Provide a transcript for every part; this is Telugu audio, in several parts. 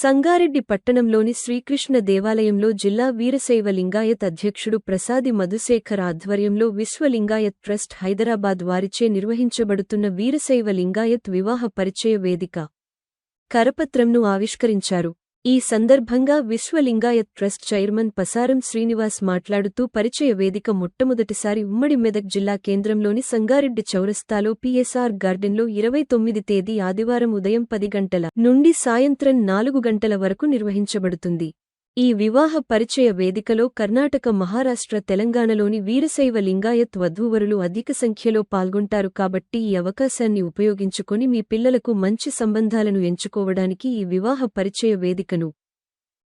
సంగారెడ్డి పట్టణంలోని శ్రీకృష్ణ దేవాలయంలో జిల్లా వీరశైవ లింగాయత్ అధ్యక్షుడు ప్రసాది మధుశేఖర్ ఆధ్వర్యంలో విశ్వలింగాయత్ ట్రస్ట్ హైదరాబాద్ వారిచే నిర్వహించబడుతున్న వీరశైవ లింగాయత్ వివాహ పరిచయ వేదిక కరపత్రంను ఆవిష్కరించారు. ఈ సందర్భంగా విశ్వలింగాయత్ ట్రస్ట్ చైర్మన్ పసారం శ్రీనివాస్ మాట్లాడుతూ పరిచయ వేదిక మొట్టమొదటిసారి ఉమ్మడి మెదక్ జిల్లా కేంద్రంలోని సంగారెడ్డి చౌరస్తాలో పిఎస్ఆర్ గార్డెన్లో ఇరవై తొమ్మిది తేదీ ఆదివారం ఉదయం పది గంటల నుండి సాయంత్రం నాలుగు గంటల వరకు నిర్వహించబడుతుంది. ఈ వివాహ పరిచయ వేదికలో కర్ణాటక మహారాష్ట్ర తెలంగాణలోని వీరశైవ లింగాయత్ వధూవరులు అధిక సంఖ్యలో పాల్గొంటారు కాబట్టి ఈ అవకాశాన్ని ఉపయోగించుకొని మీ పిల్లలకు మంచి సంబంధాలను ఎంచుకోవడానికి ఈ వివాహ పరిచయ వేదికను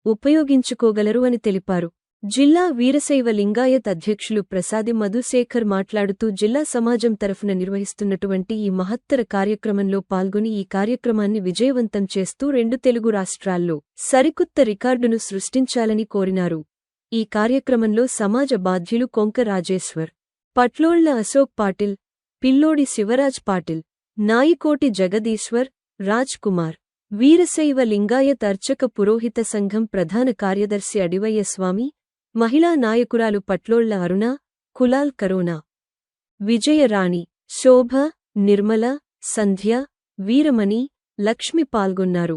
ఉపయోగించుకోగలరు అని తెలిపారు. జిల్లా వీరశైవ లింగాయత్ అధ్యక్షులు ప్రసాది మధుశేఖర్ మాట్లాడుతూ జిల్లా సమాజం తరఫున నిర్వహిస్తున్నటువంటి ఈ మహత్తర కార్యక్రమంలో పాల్గొని ఈ కార్యక్రమాన్ని విజయవంతం చేస్తూ రెండు తెలుగు రాష్ట్రాల్లో సరికొత్త రికార్డును సృష్టించాలని కోరినారు. ఈ కార్యక్రమంలో సమాజ బాధ్యులు కొంక రాజేశ్వర్ పట్లోళ్ళ అశోక్ పాటిల్ పిల్లోడి శివరాజ్ పాటిల్ నాయికోటి జగదీశ్వర్ రాజ్ కుమార్ వీరశైవ లింగాయత్ అర్చక పురోహిత సంఘం ప్రధాన కార్యదర్శి అడివయ్య స్వామి మహిళా నాయకురాలు పట్లోళ్ళ అరుణ కులాల్ కరోనా. విజయరాణి శోభ నిర్మల సంధ్య వీరమణి లక్ష్మి పాల్గొన్నారు.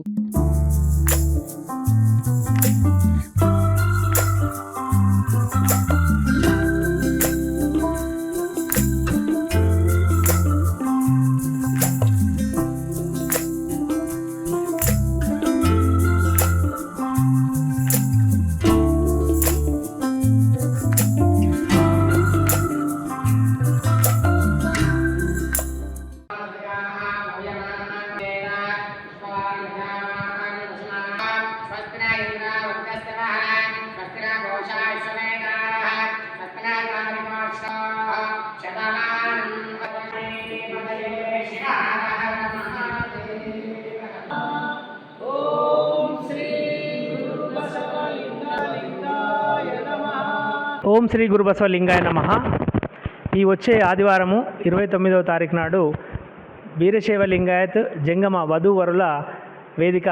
ఓం శ్రీ గురుబసవ లింగాయ నమ. ఈ వచ్చే ఆదివారము ఇరవై తొమ్మిదవ తారీఖు నాడు వీరశైవ లింగాయత్ జంగమ వధూవరుల వేదిక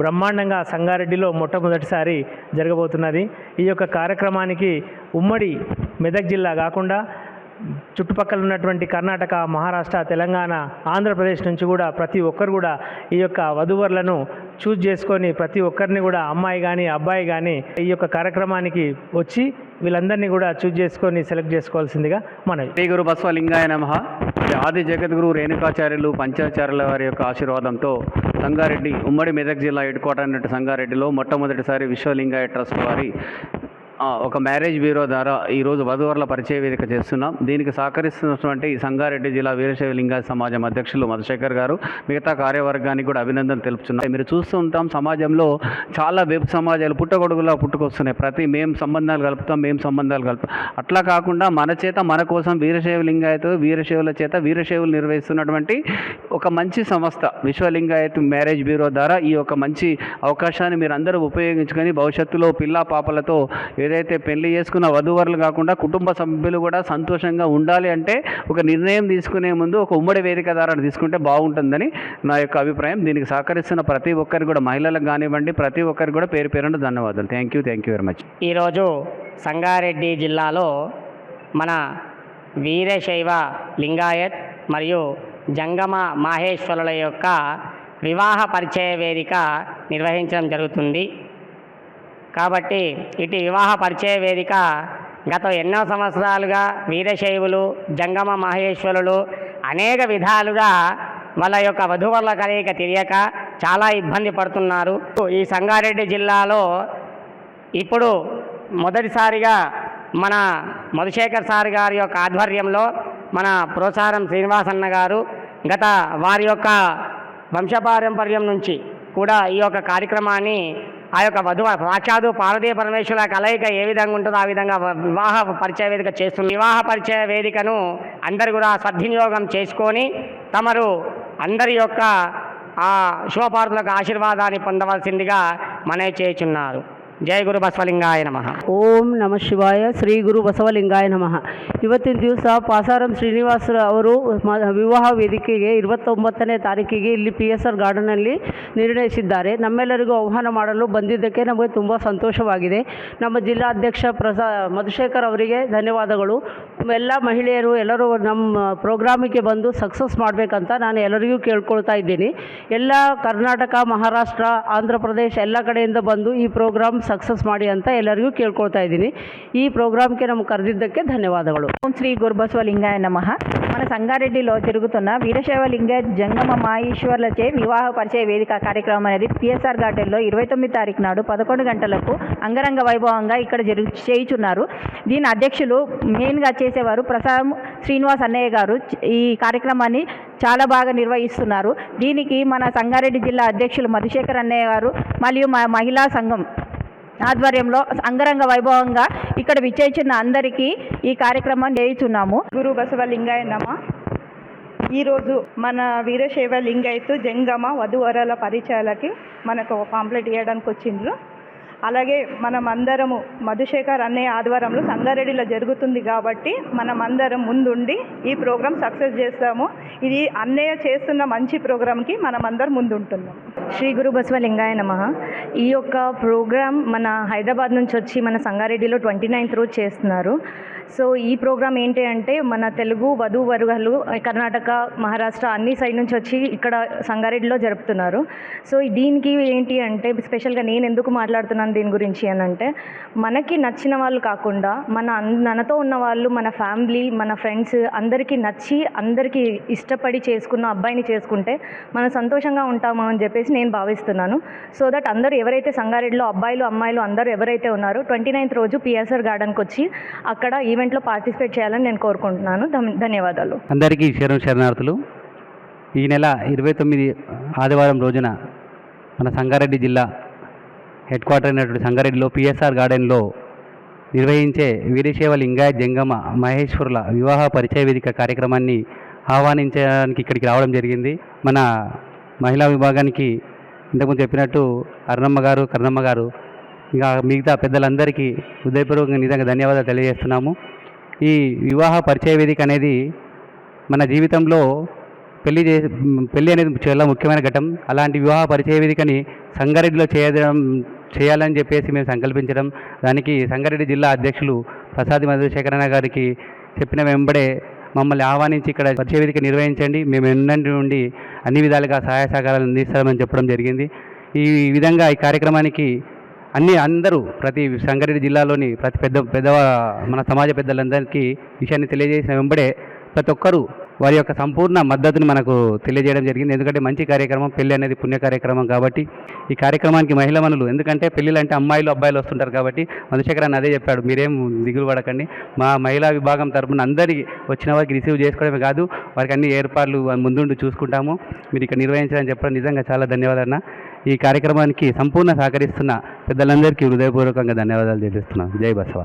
బ్రహ్మాండంగా సంగారెడ్డిలో మొట్టమొదటిసారి జరగబోతున్నది. ఈ యొక్క కార్యక్రమానికి ఉమ్మడి మెదక్ జిల్లా కాకుండా చుట్టుపక్కల ఉన్నటువంటి కర్ణాటక మహారాష్ట్ర తెలంగాణ ఆంధ్రప్రదేశ్ నుంచి కూడా ప్రతి ఒక్కరు కూడా ఈ యొక్క వధువరులను చూజ్ చేసుకొని ప్రతి ఒక్కరిని కూడా అమ్మాయి కానీ అబ్బాయి కానీ ఈ యొక్క కార్యక్రమానికి వచ్చి వీళ్ళందరినీ కూడా చూజ్ చేసుకొని సెలెక్ట్ చేసుకోవాల్సిందిగా మన శ్రీ గురు బస్వలింగాయ నమ. ఆది జగద్గురు రేణుకాచార్యులు పంచాచార్యుల వారి యొక్క ఆశీర్వాదంతో సంగారెడ్డి ఉమ్మడి మెదక్ జిల్లా హెడ్ క్వార్టర్ సంగారెడ్డిలో మొట్టమొదటిసారి విశ్వలింగాయ ట్రస్ట్ వారి ఒక మ్యారేజ్ బ్యూరో ద్వారా ఈరోజు వధువరుల పరిచయ వేదిక చేస్తున్నాం. దీనికి సహకరిస్తున్నటువంటి సంగారెడ్డి జిల్లా వీరశైవ లింగా సమాజం అధ్యక్షులు మధుశేఖర్ గారు మిగతా కార్యవర్గానికి కూడా అభినందనలు తెలుపుతున్నాం. మీరు చూస్తూ ఉంటాం సమాజంలో చాలా వెబ్ సమాజాలు పుట్టగొడుగులా పుట్టుకొస్తున్నాయి. ప్రతి మేము సంబంధాలు కలుపుతాం మేము సంబంధాలు కలుపుతాం. అట్లా కాకుండా మన చేత మన కోసం వీరశైవ లింగాయత్ వీరశైవుల చేత వీరశైవులు నిర్వహిస్తున్నటువంటి ఒక మంచి సంస్థ విశ్వలింగాయత్ మ్యారేజ్ బ్యూరో ద్వారా ఈ యొక్క మంచి అవకాశాన్ని మీరు అందరూ ఉపయోగించుకొని భవిష్యత్తులో పిల్ల పాపలతో ఏదైతే పెళ్ళి చేసుకున్న వధూవరులు కాకుండా కుటుంబ సభ్యులు కూడా సంతోషంగా ఉండాలి అంటే ఒక నిర్ణయం తీసుకునే ముందు ఒక ఉమ్మడి వేదిక ద్వారా తీసుకుంటే బాగుంటుందని నా యొక్క అభిప్రాయం. దీనికి సహకరిస్తున్న ప్రతి ఒక్కరికి కూడా మహిళలకు కానివ్వండి ప్రతి ఒక్కరికి కూడా పేరు పేరున ధన్యవాదాలు. Thank you thank you very much ఈరోజు సంగారెడ్డి జిల్లాలో మన వీరశైవ లింగాయత్ మరియు జంగమ మాహేశ్వరుల యొక్క వివాహ పరిచయ వేదిక నిర్వహించడం జరుగుతుంది. కాబట్టి ఇటు వివాహ పరిచయ వేదిక గత ఎన్నో సంవత్సరాలుగా వీరశైవులు జంగమ మహేశ్వరులు అనేక విధాలుగా వాళ్ళ యొక్క వధువరుల కలయిక తెలియక చాలా ఇబ్బంది పడుతున్నారు. ఈ సంగారెడ్డి జిల్లాలో ఇప్పుడు మొదటిసారిగా మన మధుశేఖర్ సార్ గారి యొక్క ఆధ్వర్యంలో మన ప్రోత్సాహం శ్రీనివాసన్న గారు గత వారి యొక్క వంశపారంపర్యం నుంచి కూడా ఈ యొక్క కార్యక్రమాన్ని ఆ యొక్క వధువు సాక్షాదు పార్వతీ పరమేశ్వర కలయిక ఏ విధంగా ఉంటుందో ఆ విధంగా వివాహ పరిచయ వేదిక చేస్తుంది. వివాహ పరిచయ వేదికను అందరు కూడా సద్వినియోగం చేసుకొని తమరు అందరి యొక్క ఆ శుభపార్తులకు ఆశీర్వాదాన్ని పొందవలసిందిగా మనవి చేస్తున్నారు ಜೈ ಗುರು ಬಸವಲಿಂಗಾಯ ನಮಃ. ಓಂ ನಮ ಶಿವಾಯ, ಶ್ರೀ ಗುರು ಬಸವಲಿಂಗಾಯ ನಮಃ. ಇವತ್ತಿನ ದಿವಸ ಪಾಸಾರಂ ಶ್ರೀನಿವಾಸ ಅವರು ವಿವಾಹ ವೇದಿಕೆಗೆ ಇರುವತ್ತೊಂಬತ್ತನೇ ತಾರೀಕಿಗೆ ಇಲ್ಲಿ ಪಿ ಎಸ್ ಆರ್ ಗಾರ್ಡನಲ್ಲಿ ನಿರ್ಣಯಿಸಿದ್ದಾರೆ. ನಮ್ಮೆಲ್ಲರಿಗೂ ಆಹ್ವಾನ ಮಾಡಲು ಬಂದಿದ್ದಕ್ಕೆ ನಮಗೆ ತುಂಬ ಸಂತೋಷವಾಗಿದೆ. ನಮ್ಮ ಜಿಲ್ಲಾಧ್ಯಕ್ಷ ಪ್ರಸಾ, ಮಧುಶೇಖರ್ ಅವರಿಗೆ ಧನ್ಯವಾದಗಳು. ಎಲ್ಲ ಮಹಿಳೆಯರು, ಎಲ್ಲರೂ ನಮ್ಮ ಪ್ರೋಗ್ರಾಮಿಗೆ ಬಂದು ಸಕ್ಸಸ್ ಮಾಡಬೇಕಂತ ನಾನು ಎಲ್ಲರಿಗೂ ಕೇಳ್ಕೊಳ್ತಾ ಇದ್ದೀನಿ. ಎಲ್ಲ ಕರ್ನಾಟಕ, ಮಹಾರಾಷ್ಟ್ರ, ಆಂಧ್ರ ಪ್ರದೇಶ ಎಲ್ಲ ಕಡೆಯಿಂದ ಬಂದು ಈ ಪ್ರೋಗ್ರಾಮ್ ಸಕ್ಸಸ್ ಮಾಡಿ ಅಂತ ಎಲ್ಲರಿಗೂ ಕೇಳ್ಕೊಳ್ತಾ ಇದ್ದೀನಿ. ಈ ಪ್ರೋಗ್ರಾಮ್ಗೆ ನಮ್ಗೆ ಕರೆದಿದ್ದಕ್ಕೆ ಧನ್ಯವಾದಗಳು. ఓం శ్రీ గురుబసవ లింగాయ నమ మన సంగారెడ్డిలో జరుగుతున్న వీరశైవ లింగ జంగమ మాయేశ్వర్లచే వివాహ పరిచయ వేదిక కార్యక్రమం అనేది పిఎస్ఆర్ గార్డెన్లో ఇరవై తొమ్మిది తారీఖు నాడు పదకొండు గంటలకు అంగరంగ వైభవంగా ఇక్కడ జరుగు చేయుచున్నారు. దీని అధ్యక్షులు మెయిన్గా చేసేవారు ప్రసాద్ శ్రీనివాస్ అన్నయ్య గారు. ఈ కార్యక్రమాన్ని చాలా బాగా నిర్వహిస్తున్నారు. దీనికి మన సంగారెడ్డి జిల్లా అధ్యక్షులు మధుశేఖర్ అన్నయ్య గారు మరియు మా మహిళా సంఘం ఆధ్వర్యంలో అంగరంగ వైభవంగా ఇక్కడ విచ్చేసిన అందరికీ ఈ కార్యక్రమం చేయుచున్నాము గురు బసవలింగాయ నమ. ఈరోజు మన వీరశైవ లింగైతు జంగమ వధువరాల పరిచయాలకి మనకు పాంప్లెట్ ఇవ్వడానికి వచ్చిండ్రు అలాగే మనం అందరము మధుశేఖర్ అన్నయ్య ఆధ్వర్యంలో సంగారెడ్డిలో జరుగుతుంది కాబట్టి మనం అందరం ముందుండి ఈ ప్రోగ్రాం సక్సెస్ చేస్తాము. ఇది అన్నయ్య చేస్తున్న మంచి ప్రోగ్రాంకి మనం అందరం ముందుంటున్నాం. శ్రీ గురు బసవలింగాయ నమ. ఈ యొక్క ప్రోగ్రాం మన హైదరాబాద్ నుంచి వచ్చి మన సంగారెడ్డిలో ట్వంటీ నైన్త్ రోజు చేస్తున్నారు. సో ఈ ప్రోగ్రామ్ ఏంటి అంటే మన తెలుగు వధు వరుగలు కర్ణాటక మహారాష్ట్ర అన్ని సైడ్ నుంచి వచ్చి ఇక్కడ సంగారెడ్డిలో జరుపుతున్నారు. సో దీనికి ఏంటి అంటే స్పెషల్గా నేను ఎందుకు మాట్లాడుతున్నాను దీని గురించి అని అంటే మనకి నచ్చిన వాళ్ళు కాకుండా మన అన్- మనతో ఉన్న వాళ్ళు మన ఫ్యామిలీ మన ఫ్రెండ్స్ అందరికీ నచ్చి అందరికీ ఇష్టపడి చేసుకున్న అబ్బాయిని చేసుకుంటే మనం సంతోషంగా ఉంటాము అని చెప్పేసి నేను భావిస్తున్నాను. సో దట్ అందరూ ఎవరైతే సంగారెడ్డిలో అబ్బాయిలు అమ్మాయిలు అందరూ ఎవరైతే ఉన్నారో ట్వంటీ నైన్త్ రోజు పిఎస్ఆర్ గార్డెన్కి వచ్చి అక్కడ ఈవెంట్లో పార్టిసిపేట్ చేయాలని నేను కోరుకుంటున్నాను. ధన్యవాదాలు. అందరికీ శరణు శరణార్థులు. ఈ నెల ఇరవై తొమ్మిది ఆదివారం రోజున మన సంగారెడ్డి జిల్లా హెడ్ క్వార్టర్ అయినటువంటి సంగారెడ్డిలో పిఎస్ఆర్ గార్డెన్లో నిర్వహించే వీరశైవ లింగాయత్ జంగమ మహేశ్వరుల వివాహ పరిచయ వేదిక కార్యక్రమాన్ని ఆహ్వానించడానికి ఇక్కడికి రావడం జరిగింది. మన మహిళా విభాగానికి ఇంతకుముందు చెప్పినట్టు అరుణమ్మ గారు కర్ణమ్మ గారు ఇంకా మిగతా పెద్దలందరికీ హృదయపూర్వకంగా నిజంగా ధన్యవాదాలు తెలియజేస్తున్నాము. ఈ వివాహ పరిచయ వేదిక అనేది మన జీవితంలో పెళ్ళి చే పెళ్ళి అనేది చాలా ముఖ్యమైన ఘటం అలాంటి వివాహ పరిచయ వేదికని సంగారెడ్డిలో చేయడం చేయాలని చెప్పేసి మేము సంకల్పించడం. దానికి సంగారెడ్డి జిల్లా అధ్యక్షులు ప్రసాద్ మధుశేఖరణ గారికి చెప్పిన వెంబడే మమ్మల్ని ఆహ్వానించి ఇక్కడ పరిచయ వేదిక నిర్వహించండి. మేము ఎన్నంటి నుండి అన్ని విధాలుగా సహాయ సహకారాలు అందిస్తామని చెప్పడం జరిగింది. ఈ విధంగా ఈ కార్యక్రమానికి అన్ని అందరూ ప్రతి సంగారెడ్డి జిల్లాలోని ప్రతి పెద్ద పెద్ద మన సమాజ పెద్దలందరికీ విషయాన్ని తెలియజేసిన వెంబడే ప్రతి ఒక్కరూ వారి యొక్క సంపూర్ణ మద్దతుని మనకు తెలియజేయడం జరిగింది. ఎందుకంటే మంచి కార్యక్రమం పెళ్ళి అనేది పుణ్య కార్యక్రమం కాబట్టి ఈ కార్యక్రమానికి మహిళ మనులు. ఎందుకంటే పెళ్ళిళ్ళంటే అమ్మాయిలు అబ్బాయిలు వస్తుంటారు కాబట్టి మధుశేఖర్ అన్న అదే చెప్పాడు. మీరేం దిగులు పడకండి. మా మహిళా విభాగం తరపున అందరికీ వచ్చిన వారికి రిసీవ్ చేసుకోవడమే కాదు వారికి అన్ని ఏర్పాట్లు ముందుండి చూసుకుంటాము. మీరు ఇక్కడ నిర్వహించాలని చెప్పడం నిజంగా చాలా ధన్యవాదాలు అన్న. ఈ కార్యక్రమానికి సంపూర్ణ సహకరిస్తున్న పెద్దలందరికీ హృదయపూర్వకంగా ధన్యవాదాలు తెలుస్తున్నాను జై బసవ.